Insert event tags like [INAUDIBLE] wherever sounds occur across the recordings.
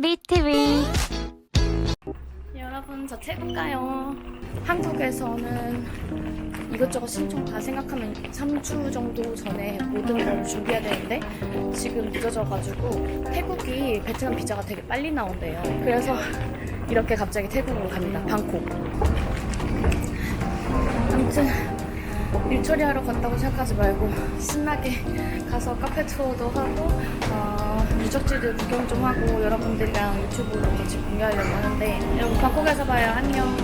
BTV 여러분 저 태국 가요. 한국에서는 이것저것 신청 다 생각하면 3주 정도 전에 모든 걸 준비해야 되는데 지금 늦어져가지고 태국이 베트남 비자가 되게 빨리 나온대요. 그래서 이렇게 갑자기 태국으로 갑니다. 방콕. 아무튼 일 처리하러 간다고 생각하지 말고 신나게 가서 카페 투어도 하고 어, 유적지들 구경 좀 하고 여러분들이랑 유튜브로 같이 공유하려고 하는데 여러분 방콕에서 봐요. 안녕.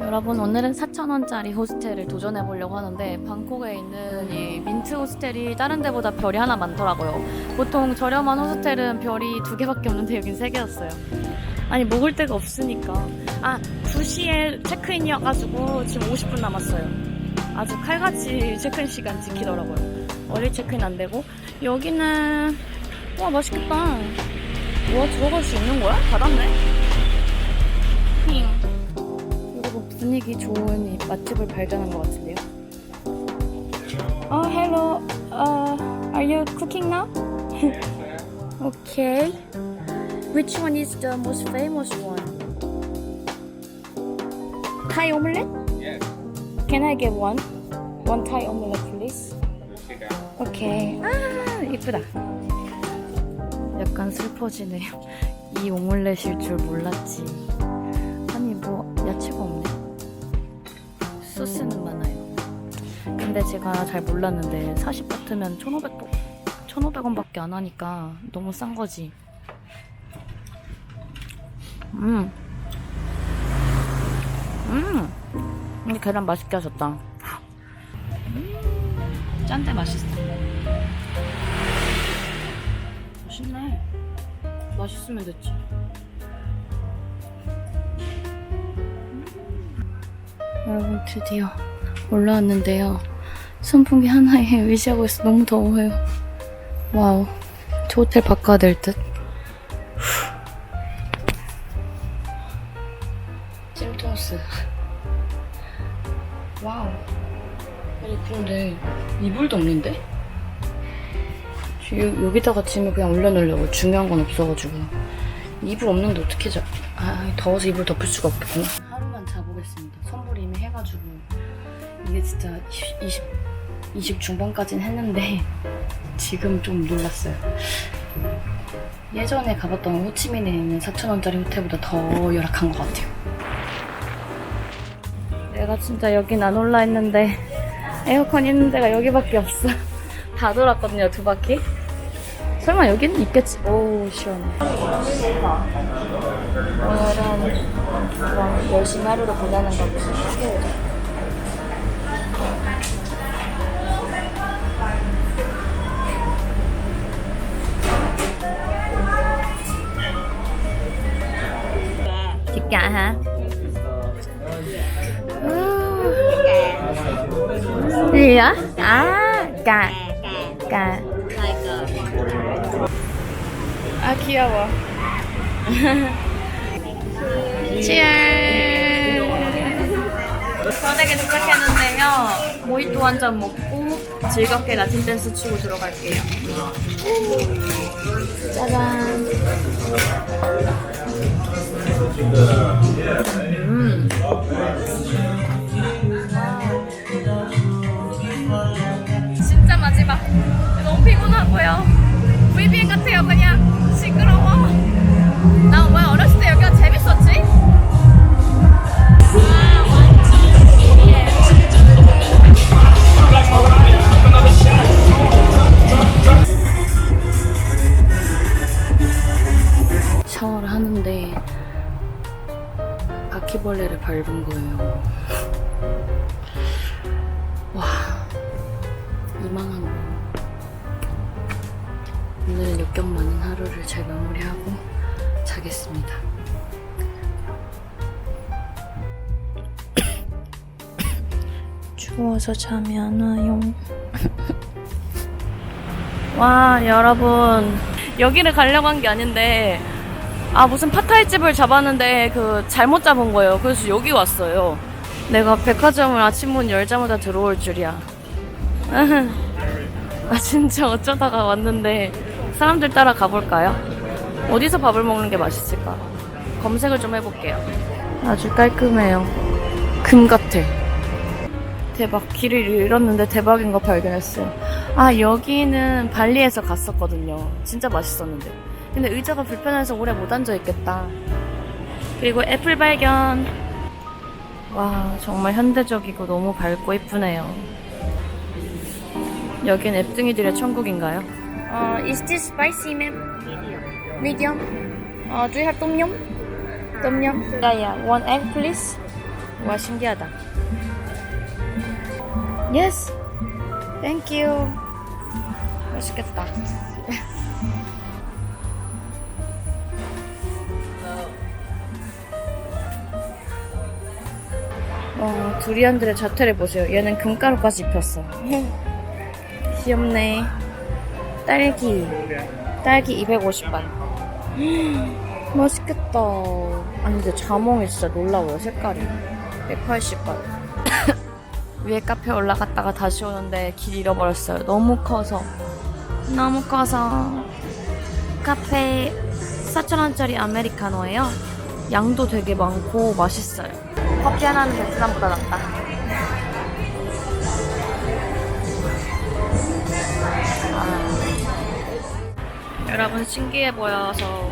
여러분 오늘은 4,000원짜리 호스텔을 도전해 보려고 하는데 방콕에 있는 이 민트 호스텔이 다른 데보다 별이 하나 많더라고요. 보통 저렴한 호스텔은 별이 두 개밖에 없는데 여긴 세 개였어요. 아니 먹을 데가 없으니까. 아 2시에 체크인이어가지고 지금 50분 남았어요. 아주 칼같이 체크인 시간 지키더라고요. 어릴 체크인 안 되고 여기는 와 맛있겠다 와 들어갈 수 있는 거야? 닫았네 핑 그리고 분위기 좋은 이 맛집을 발견한 것 같은데요 어 hello uh, are you cooking now? okay Which one is the most famous one? Thai omelette? Yes. Can I get one? One Thai omelette. 오케이. 아, 이쁘다. 약간 슬퍼지네요. 이 오믈렛일 줄 몰랐지. 아니, 뭐, 야채가 없네. 소스는 많아요. 근데 제가 잘 몰랐는데, 40 같으면 1,500, 1,500원 밖에 안 하니까 너무 싼 거지. 음. 음. 근데 계란 맛있게 하셨다. 짠데 맛있어. 맛있네. 맛있으면 됐지. 여러분 드디어 올라왔는데요. 선풍기 하나에 [LAUGHS] 의지하고 있어 너무 더워요. 와우. 저 호텔 바꿔야 될 듯. 찜통스. 와우. 아니 근데 이불도 없는데? 여, 여기다가 짐을 그냥 올려놓으려고 중요한 건 없어가지고 이불 없는데 어떻게 자? 아 더워서 이불 덮을 수가 없겠구나 하루만 자보겠습니다 선불 이미 해가지고 이게 진짜 20, 20 중반까지는 했는데 [LAUGHS] 지금 좀 놀랐어요 예전에 가봤던 호치민에 있는 4,000원짜리 호텔보다 더 열악한 것 같아요 내가 진짜 여긴 안 올라 있는데 에어컨 있는 데가 여기밖에 없어. [LAUGHS] 다 돌았거든요, 두 바퀴. 설마 여기는 있겠지? 오, 시원해. 오늘은 그럼 열심히 하루를 보내는 거고. Thịt gà hả? gì á à cà cà 아 귀여워. [LAUGHS] 치얼 서대게 도착했는데요. 모히또 한 잔 먹고 즐겁게 라틴 댄스 추고 들어갈게요. 짜잔 추워서 잠이 안 와요. 와, 여러분. 여기를 가려고 한 게 아닌데, 아, 무슨 파타이 집을 잡았는데, 그, 잘못 잡은 거예요. 그래서 여기 왔어요. 내가 백화점을 아침 문 열자마자 들어올 줄이야. [LAUGHS] 아 진짜 어쩌다가 왔는데 사람들 따라 가볼까요? 어디서 밥을 먹는 게 맛있을까? 검색을 좀 해볼게요. 아주 깔끔해요. 금 같아. 대박. 길을 잃었는데 대박인 거 발견했어요. 아, 여기는 발리에서 갔었거든요. 진짜 맛있었는데. 근데 의자가 불편해서 오래 못 앉아 있겠다. 그리고 애플 발견. 와, 정말 현대적이고 너무 밝고 이쁘네요. 여긴 앱등이들의 천국인가요? 어, is this spicy, ma'am? Medium. Medium? 어, do you have 똠얌? 똠얌? 야, 야, one egg, please. 와, 신기하다. Yes. Thank you. 맛있겠다. 와, 두리안들의 자태를 보세요. 얘는 금가루까지 입혔어. [LAUGHS] 귀엽네. 딸기. 딸기 250반. 맛있겠다. 아니, 근데 자몽이 진짜 놀라워요, 색깔이. 180반. 위에 카페 올라갔다가 다시 오는데 길 잃어버렸어요. 너무 커서. 너무 커서. 카페 4,000원짜리 아메리카노예요. 양도 되게 많고 맛있어요. 커피 하나는 베트남보다 낫다. 아. 여러분 신기해 보여서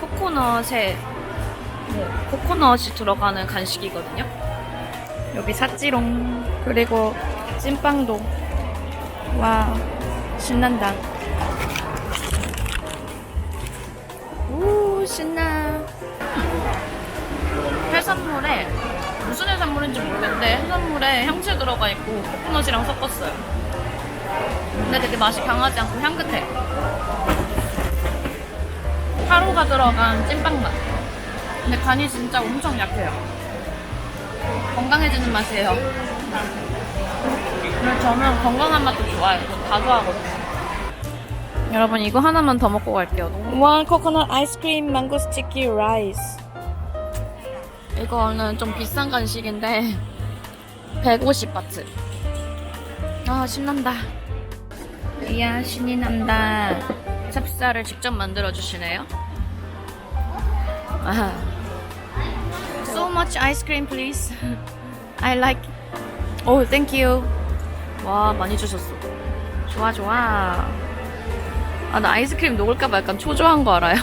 코코넛에 뭐, 코코넛이 들어가는 간식이거든요. 여기 샀지롱. 그리고 찐빵도. 와, 신난다. 오, 신나. 해산물에 무슨 해산물인지 모르겠는데 해산물에 향채 들어가 있고 코코넛이랑 섞었어요. 근데 되게 맛이 강하지 않고 향긋해. 하루가 들어간 찐빵 맛. 근데 간이 진짜 엄청 약해요. 건강해지는 맛이에요. 근데 저는 건강한 맛도 좋아해요. 저다 좋아하거든요. 여러분 이거 하나만 더 먹고 갈게요. 원 코코넛 아이스크림 망고 스티키 라이스. 이거는 좀 비싼 간식인데 150바트. 아 신난다. 이야 신이 난다. 찹쌀을 직접 만들어 주시네요. 아. So much ice cream, please. I like. Oh, thank you. 와 많이 주셨어. 좋아 좋아. 아 나 아이스크림 녹을까봐 약간 초조한 거 알아요?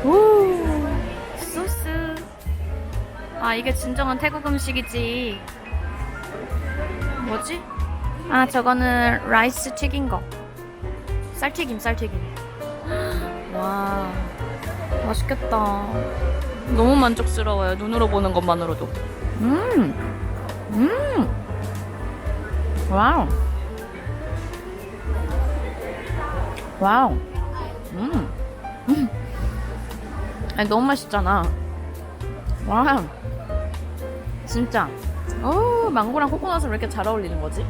[LAUGHS] 오 소스. 아 이게 진정한 태국 음식이지. 뭐지? 아 저거는 라이스 튀긴 거. 쌀튀김 쌀튀김. [GASPS] 와 맛있겠다. 너무 만족스러워요. 눈으로 보는 것만으로도. 음, 음, 와우, 와우, 음, 음. 아니 너무 맛있잖아. 와, 진짜. 어, 망고랑 코코넛은 왜 이렇게 잘 어울리는 거지?